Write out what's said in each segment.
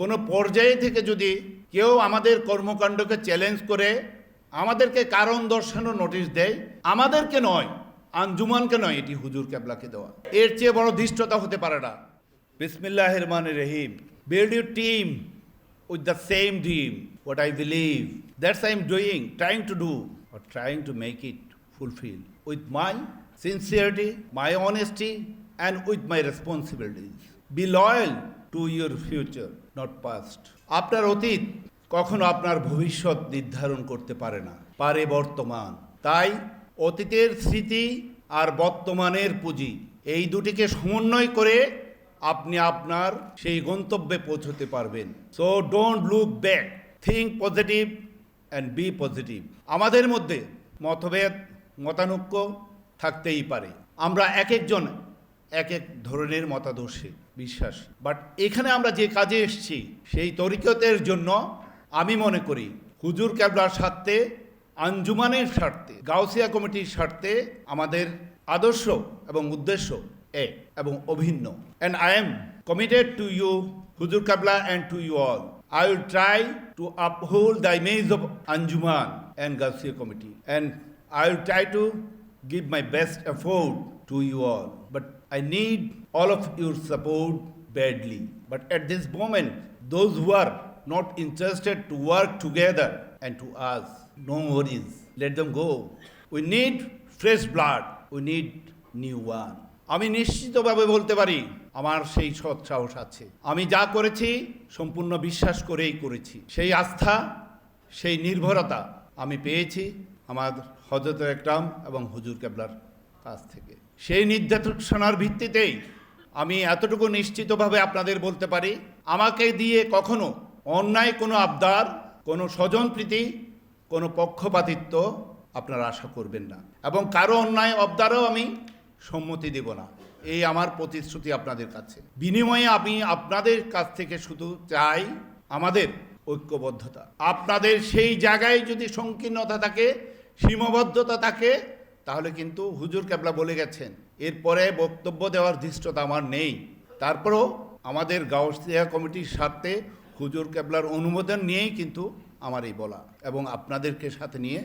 কোনো পর্যায়ে থেকে যদি কেউ আমাদের কর্মকাণ্ডকে চ্যালেঞ্জ করে, আমাদেরকে কারণ দর্শানো নোটিশ দেয়, আমাদেরকে নয়, আঞ্জুমানকে নয়, এটি হুজুর ক্যাবলাকে দেওয়া। এর চেয়ে বড় ধৃষ্টতা হতে পারে না। বিসমিল্লাহ রহমান রহিম build your team with the same dream what I believe that's I am doing trying to do R trying to make it fulfil with my sincerity my honesty and with my responsibility be loyal to your future not past. আপনার অতীত কখনো আপনার ভবিষ্যৎ নির্ধারণ করতে পারে না। পারে বর্তমান। তাই অতীতের স্মৃতি আর বর্তমানের পুঁজি, এই দুটিকে সমন্বয় করে আপনি আপনার সেই গন্তব্যে পৌঁছতে পারবেন। So don't look back think positive and be positive আমাদের মধ্যে মতভেদ, মতানৈক্য থাকতেই পারে। আমরা এক একজন এক এক ধরনের মতাদর্শে। বিশ্বাস। বাট এখানে আমরা যে কাজে এসেছি সেই তরিকতের জন্য আমি মনে করি হুজুর ক্যাবলার স্বার্থে আঞ্জুমানের স্বার্থে গাউসিয়া কমিটির স্বার্থে আমাদের আদর্শ এবং উদ্দেশ্য এক এবং অভিন্ন। And I am committed to you হুজুর কাবলা and to you all I will try to uphold the image of Anjuman and Garcia Committee, and I will try to give my best effort to you all. But I need all of your support badly. But at this moment, those who are not interested to work together and to us, no worries, let them go. We need fresh blood, we need new one. আমি নিশ্চিতভাবে বলতে পারি আমার সেই সৎ সাহস আছে আমি যা করেছি সম্পূর্ণ বিশ্বাস করেই করেছি সেই আস্থা সেই নির্ভরতা আমি পেয়েছি আমার হজরত একরাম এবং হুজুর কেবলার কাছ থেকে। সেই নির্দেশনার ভিত্তিতেই আমি এতটুকু নিশ্চিতভাবে আপনাদের বলতে পারি, আমাকে দিয়ে কখনো অন্যায় কোনো আবদার, কোনো স্বজনপ্রীতি, কোনো পক্ষপাতিত্ব আপনারা আশা করবেন না। এবং কারও অন্যায় আবদারও আমি সম্মতি দেব না। এই আমার প্রতিশ্রুতি আপনাদের কাছে। বিনিময়ে আমি আপনাদের কাছ থেকে শুধু চাই আমাদের ঐক্যবদ্ধতা। আপনাদের সেই জায়গায় যদি সংকীর্ণতা থাকে, সীমাবদ্ধতা থাকে তাহলে কিন্তু হুজুর কেবলা বলে গেছেন, এরপরে বক্তব্য দেওয়ার ধৃষ্টতা আমার নেই। তারপরেও আমাদের গাউসিয়া কমিটির স্বার্থে হুজুর কেবলার অনুমোদন নিয়েই কিন্তু আমার এই বলা এবং আপনাদেরকে সাথে নিয়ে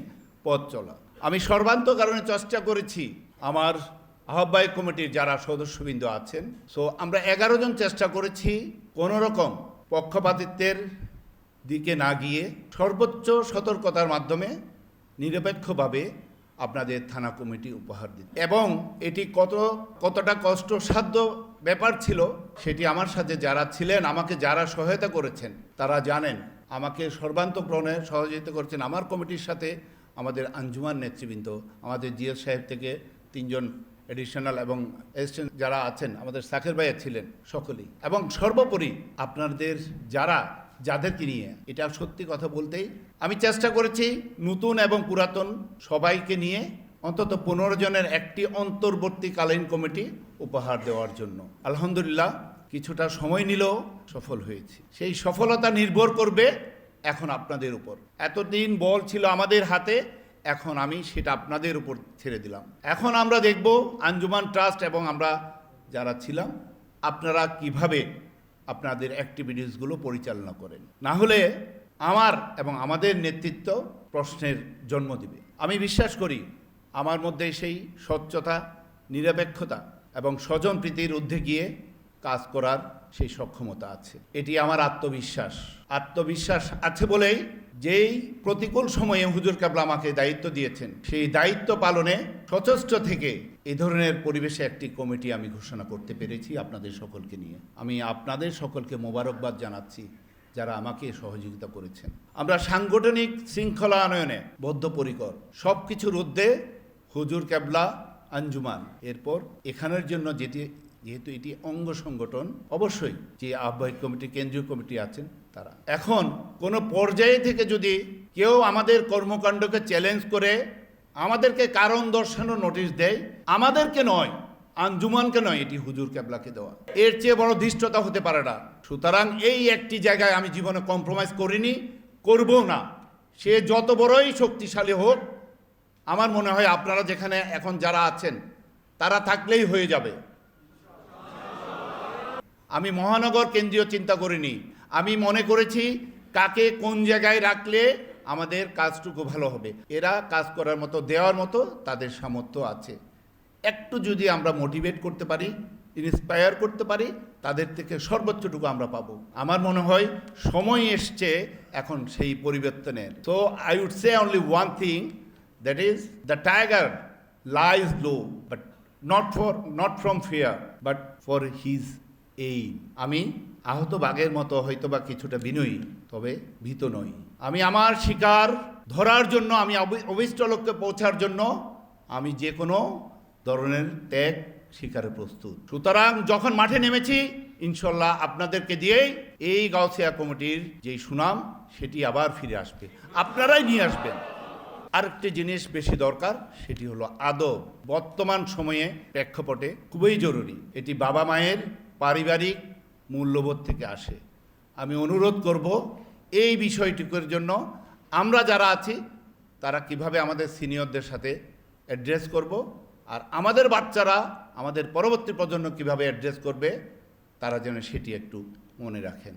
পথ চলা। আমি সর্বান্ত কারণে চেষ্টা করেছি আমার আহ্বায়ক কমিটির যারা সদস্যবৃন্দ আছেন। সো আমরা এগারো জন চেষ্টা করেছি কোনো রকম পক্ষপাতিত্বের দিকে না গিয়ে সর্বোচ্চ সতর্কতার মাধ্যমে নিরপেক্ষভাবে আপনাদের থানা কমিটি উপহার দিন এবং এটি কত, কতটা কষ্টসাধ্য ব্যাপার ছিল, সেটি আমার সাথে যারা ছিলেন, আমাকে যারা সহায়তা করেছেন, তারা জানেন। আমাকে সর্বান্তক্রমে সহযোগিতা করেছেন আমার কমিটির সাথে আমাদের আঞ্জুমান নেতৃবৃন্দ, আমাদের জিএস সাহেব থেকে তিনজন এডিশনাল এবং যারা আছেন, আমাদের সাকের ভাইয়া ছিলেন, সকলেই। এবং সর্বোপরি আপনাদের যারা যাদেরকে নিয়ে, এটা সত্যি কথা বলতেই আমি চেষ্টা করেছি নতুন এবং পুরাতন সবাইকে নিয়ে অন্তত পনেরো জনের একটি অন্তর্বর্তীকালীন কমিটি উপহার দেওয়ার জন্য। আলহামদুলিল্লাহ, কিছুটা সময় নিলেও সফল হয়েছি। সেই সফলতা নির্ভর করবে এখন আপনাদের উপর। এতদিন বল ছিল আমাদের হাতে, এখন আমি সেটা আপনাদের উপর ছেড়ে দিলাম। এখন আমরা দেখব আঞ্জুমান ট্রাস্ট এবং আমরা যারা ছিলাম, আপনারা কীভাবে আপনাদের অ্যাক্টিভিটিসগুলো পরিচালনা করেন। না হলে আমার এবং আমাদের নেতৃত্ব প্রশ্নের জন্ম দিবে। আমি বিশ্বাস করি আমার মধ্যে সেই স্বচ্ছতা, নিরপেক্ষতা এবং স্বজন প্রীতির ঊর্ধ্বে গিয়ে কাজ করার সেই সক্ষমতা আছে। এটি আমার আত্মবিশ্বাস। আত্মবিশ্বাস আছে বলেই যেই প্রতিকূল সময়ে হুজুর কাবলা আমাকে দায়িত্ব দিয়েছেন, সেই দায়িত্ব পালনে সচেষ্ট থেকে এ ধরনের পরিবেশে একটি কমিটি আমি ঘোষণা করতে পেরেছি আপনাদের সকলকে নিয়ে। আমি আপনাদের সকলকে মোবারকবাদ জানাচ্ছি যারা আমাকে সহযোগিতা করেছেন। আমরা সাংগঠনিক শৃঙ্খলা আনয়নে বদ্ধপরিকর। সব কিছুর ঊর্ধ্বে হুজুর ক্যাবলা আঞ্জুমান। এরপর এখানের জন্য যেটি যেহেতু এটি অঙ্গ সংগঠন, অবশ্যই যে আহ্বায়ক কমিটি, কেন্দ্রীয় কমিটি আছেন তারা। এখন কোনো পর্যায়ে থেকে যদি কেউ আমাদের কর্মকাণ্ডকে চ্যালেঞ্জ করে, আমাদেরকে কারণ দর্শানো নোটিশ দেয়, আমাদেরকে নয়, আঞ্জুমানকে নয়, এটি হুজুর ক্যাবলাকে দেওয়া। এর চেয়ে বড় ধৃষ্টতা হতে পারে না। সুতরাং এই একটি জায়গায় আমি জীবনে কম্প্রোমাইজ করিনি করব না। সে যত বড়ই শক্তিশালী হোক, আমার মনে হয় আপনারা যেখানে এখন যারা আছেন, তারা থাকলেই হয়ে যাবে। আমি মহানগর কেন্দ্রীয় চিন্তা করিনি। আমি মনে করেছি কাকে কোন জায়গায় রাখলে আমাদের কাজটুকু ভালো হবে। এরা কাজ করার মতো, দেওয়ার মতো তাদের সামর্থ্য আছে। একটু যদি আমরা মোটিভেট করতে পারি ইন্সপায়ার করতে পারি, তাদের থেকে সর্বোচ্চটুকু আমরা পাবো। আমার মনে হয় সময় এসছে এখন সেই পরিবর্তনের। তো I would say only one thing that is the tiger lies low but not for not from fear but for his aim আমি আহত বাঘের মতো হয়তো বা কিছুটা বিনয়ী, তবে ভীত নই। আমি আমার শিকার ধরার জন্য, আমি অভিষ্ট লক্ষ্যে পৌঁছার জন্য, আমি যে কোনো ধরনের ত্যাগ শিকারে প্রস্তুত। সুতরাং যখন মাঠে নেমেছি, ইনশাল্লাহ আপনাদেরকে দিয়েই এই গাউসিয়া কমিটির যেই সুনাম, সেটি আবার ফিরে আসবে। আপনারাই নিয়ে আসবেন। আরেকটি জিনিস বেশি দরকার, সেটি হলো আদব। বর্তমান সময়ে প্রেক্ষাপটে খুবই জরুরি। এটি বাবা মায়ের পারিবারিক মূল্যবোধ থেকে আসে। আমি অনুরোধ করব এই বিষয়টুকুর জন্য আমরা যারা আছি, তারা কীভাবে আমাদের সিনিয়রদের সাথে অ্যাড্রেস করব আর আমাদের বাচ্চারা আমাদের পরবর্তী প্রজন্ম কীভাবে অ্যাড্রেস করবে, তারা যেন সেটি একটু মনে রাখেন।